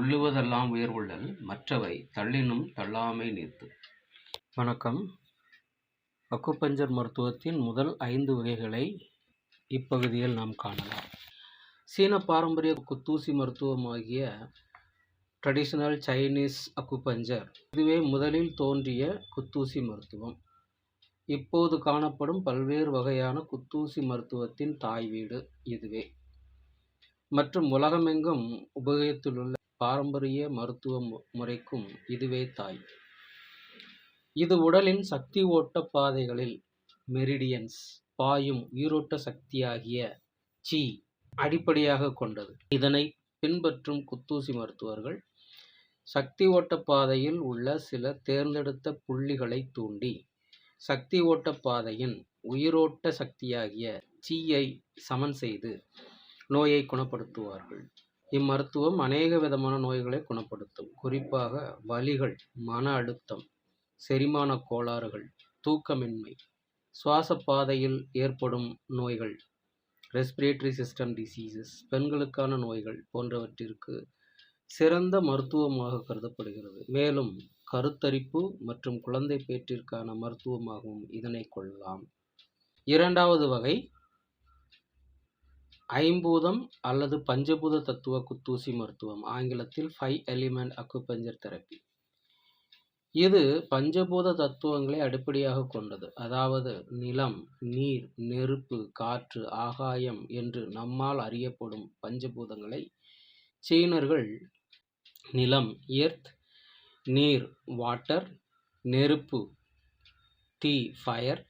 உள்ளுவதெல்லாம் உயர்வுள்ளல் மற்றவை தள்ளினும் தள்ளாமை நீர்த்து. வணக்கம். அக்குபஞ்சர் மருத்துவத்தின் முதல் ஐந்து வகைகளை இப்பகுதியில் நாம் காணலாம். சீன பாரம்பரிய குத்தூசி மருத்துவமாகிய ட்ரெடிஷ்னல் சைனீஸ் அக்குப்பஞ்சர் இதுவே முதலில் தோன்றிய குத்தூசி மருத்துவம். இப்போது காணப்படும் பல்வேறு வகையான குத்தூசி மருத்துவத்தின் தாய் வீடு இதுவே. மற்றும் உலகமெங்கும் உபயோகத்திலுள்ள பாரம்பரிய மருத்துவ மு- முறைக்கும் இதுவே தாய். இது உடலின் சக்தி ஓட்ட பாதைகளில் மெரிடியன்ஸ் பாயும் உயிரோட்ட சக்தியாகிய சி அடிப்படையாக கொண்டது. இதனை பின்பற்றும் குத்தூசி மருத்துவர்கள் சக்தி ஓட்ட பாதையில் உள்ள சில தேர்ந்தெடுத்த புள்ளிகளை தூண்டி சக்தி ஓட்ட பாதையின் உயிரோட்ட சக்தியாகிய சீயை சமன் செய்து நோயை குணப்படுத்துவார்கள். இம்மருத்துவம் அநேக விதமான நோய்களை குணப்படுத்தும். குறிப்பாக வலிகள் மன அழுத்தம் செரிமான கோளாறுகள் தூக்கமின்மை சுவாச பாதையில் ஏற்படும் நோய்கள் ரெஸ்பிரேட்டரி சிஸ்டம் டிசீசஸ் பெண்களுக்கான நோய்கள் போன்றவற்றிற்கு சிறந்த மருத்துவமாக கருதப்படுகிறது. மேலும் கருத்தரிப்பு மற்றும் குழந்தை பேற்றிற்கான மருத்துவமாகவும் இதனை கொள்ளலாம். இரண்டாவது வகை ஐம்பூதம் அல்லது பஞ்சபூத தத்துவ குத்தூசி மருத்துவம் ஆங்கிலத்தில் ஃபைவ் எலிமெண்ட் அக்குபஞ்சர் தெரப்பி இது பஞ்சபூத தத்துவங்களை அடிப்படையாக கொண்டது. அதாவது நிலம் நீர் நெருப்பு காற்று ஆகாயம் என்று நம்மால் அறியப்படும் பஞ்சபூதங்களை சீனர்கள் நிலம் எர்த் நீர் வாட்டர் நெருப்பு தீ ஃபயர்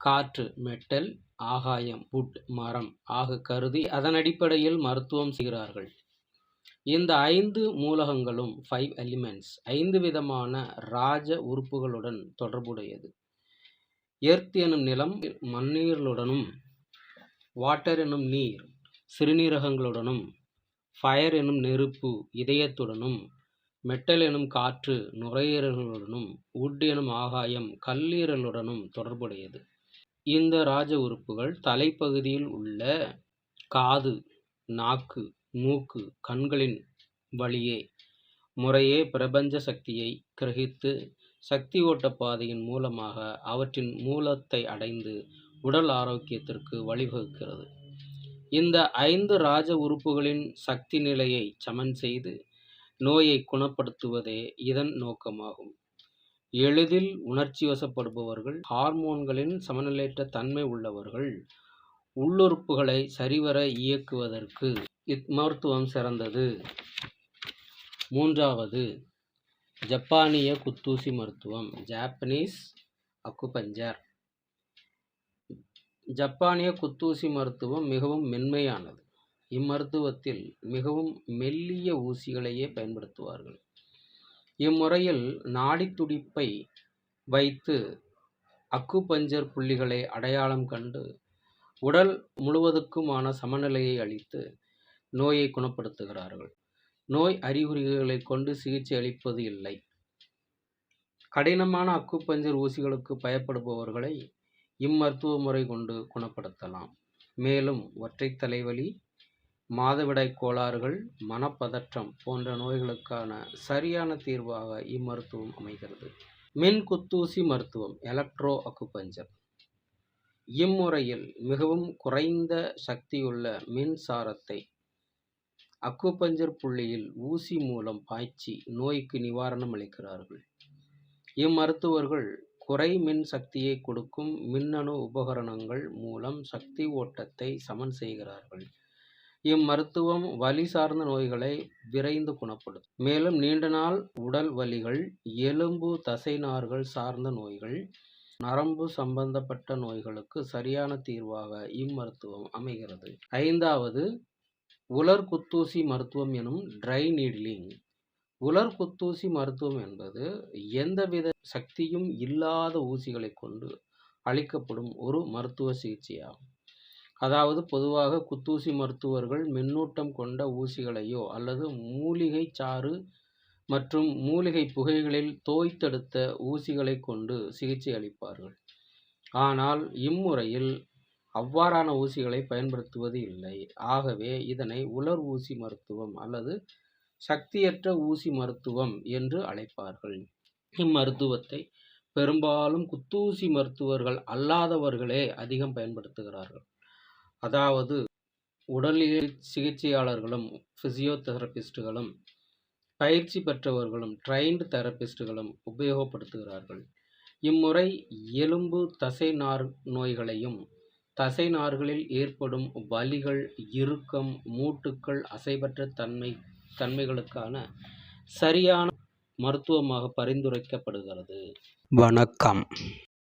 காற்று மெட்டல் ஆகாயம் புட் மரம் ஆக கருதி அதன் அடிப்படையில் மருத்துவம் செய்கிறார்கள். இந்த ஐந்து மூலகங்களும் ஃபைவ் எலிமெண்ட்ஸ் ஐந்து விதமான ராஜ உறுப்புகளுடன் தொடர்புடையது. எர்த் எனும் நிலம் மண்ணீர்களுடனும் வாட்டர் எனும் நீர் சிறுநீரகங்களுடனும் ஃபயர் எனும் நெருப்பு இதயத்துடனும் மெட்டல் எனும் காற்று நுரையீரல்களுடனும் உட் எனும் ஆகாயம் கல்லீரலுடனும் தொடர்புடையது. இந்த ராஜ உறுப்புகள் தலைப்பகுதியில் உள்ள காது நாக்கு மூக்கு கண்களின் வழியே முறையே பிரபஞ்ச சக்தியை கிரகித்து சக்தி ஓட்ட பாதையின் மூலமாக அவற்றின் மூலத்தை அடைந்து உடல் ஆரோக்கியத்திற்கு வழிவகுக்கிறது. இந்த ஐந்து ராஜ உறுப்புகளின் சக்தி நிலையை சமன் செய்து நோயை குணப்படுத்துவதே இதன் நோக்கமாகும். எளிதில் உணர்ச்சி வசப்படுபவர்கள் ஹார்மோன்களின் சமநிலையற்ற தன்மை உள்ளவர்கள் உள்ளுறுப்புகளை சரிவர இயக்குவதற்கு இம்மருத்துவம் சிறந்தது. மூன்றாவது ஜப்பானிய குத்தூசி மருத்துவம் ஜாப்பனீஸ் அக்குபஞ்சர். ஜப்பானிய குத்தூசி மருத்துவம் மிகவும் மென்மையானது. இம்மருத்துவத்தில் மிகவும் மெல்லிய ஊசிகளையே பயன்படுத்துவார்கள். இம்முறையில் நாடித் துடிப்பை வைத்து அக்குபஞ்சர் புள்ளிகளை அடையாளம் கண்டு உடல் முழுவதுக்குமான சமநிலையை அளித்து நோயை குணப்படுத்துகிறார்கள். நோய் அறிகுறிகளை கொண்டு சிகிச்சை அளிப்பது இல்லை. கடினமான அக்குப்பஞ்சர் ஊசிகளுக்கு பயப்படுபவர்களை இம்மருத்துவ முறை கொண்டு குணப்படுத்தலாம். மேலும் ஒற்றை தலைவலி மாதவிடாய் கோளாறுகள் மனப்பதற்றம் போன்ற நோய்களுக்கான சரியான தீர்வாக இம்மருத்துவம் அமைகிறது. மின் குத்தூசி மருத்துவம் எலக்ட்ரோ அக்குபஞ்சர் இம்முறையில் மிகவும் குறைந்த சக்தியுள்ள மின்சாரத்தை அக்குபஞ்சர் புள்ளியில் ஊசி மூலம் பாய்ச்சி நோய்க்கு நிவாரணம் அளிக்கிறார்கள். இம்மருத்துவர்கள் குறை மின் சக்தியை கொடுக்கும் மின்னணு உபகரணங்கள் மூலம் சக்தி ஓட்டத்தை சமன் செய்கிறார்கள். இம்மருத்துவம் வலி சார்ந்த நோய்களை விரைந்து குணப்படுத்தும். மேலும் நீண்ட நாள் உடல் வலிகள் எலும்பு தசை நார்கள் சார்ந்த நோய்கள் நரம்பு சம்பந்தப்பட்ட நோய்களுக்கு சரியான தீர்வாக இம்மருத்துவம் அமைகிறது. ஐந்தாவது உலர் குத்தூசி மருத்துவம் எனும் ட்ரை நீட்லிங். உலர் குத்தூசி மருத்துவம் என்பது எந்தவித சக்தியும் இல்லாத ஊசிகளை கொண்டு அளிக்கப்படும் ஒரு மருத்துவ சிகிச்சையாகும். அதாவது பொதுவாக குத்தூசி மருத்துவர்கள் மின்னூட்டம் கொண்ட ஊசிகளையோ அல்லது மூலிகை சாறு மற்றும் மூலிகை புகைகளில் தோய்த்தெடுத்த ஊசிகளை கொண்டு சிகிச்சை அளிப்பார்கள். ஆனால் இம்முறையில் அவ்வாறான ஊசிகளை பயன்படுத்துவது இல்லை. ஆகவே இதனை உலர் ஊசி மருத்துவம் அல்லது சக்தியற்ற ஊசி மருத்துவம் என்று அழைப்பார்கள். இம்மருத்துவத்தை பெரும்பாலும் குத்தூசி மருத்துவர்கள் அல்லாதவர்களே அதிகம் பயன்படுத்துகிறார்கள். அதாவது உடலியல் சிகிச்சையாளர்களும் ஃபிசியோதெரபிஸ்டுகளும் பயிற்சி பெற்றவர்களும் ட்ரைன்டு தெரபிஸ்டுகளும் உபயோகப்படுத்துகிறார்கள். இம்முறை எலும்பு தசை நார் நோய்களையும் தசை நார்களில் ஏற்படும் வலிகள் இறுக்கம் மூட்டுக்கள் அசைவற்ற தன்மை தன்மைகளுக்கான சரியான மருத்துவமாக பரிந்துரைக்கப்படுகிறது. வணக்கம்.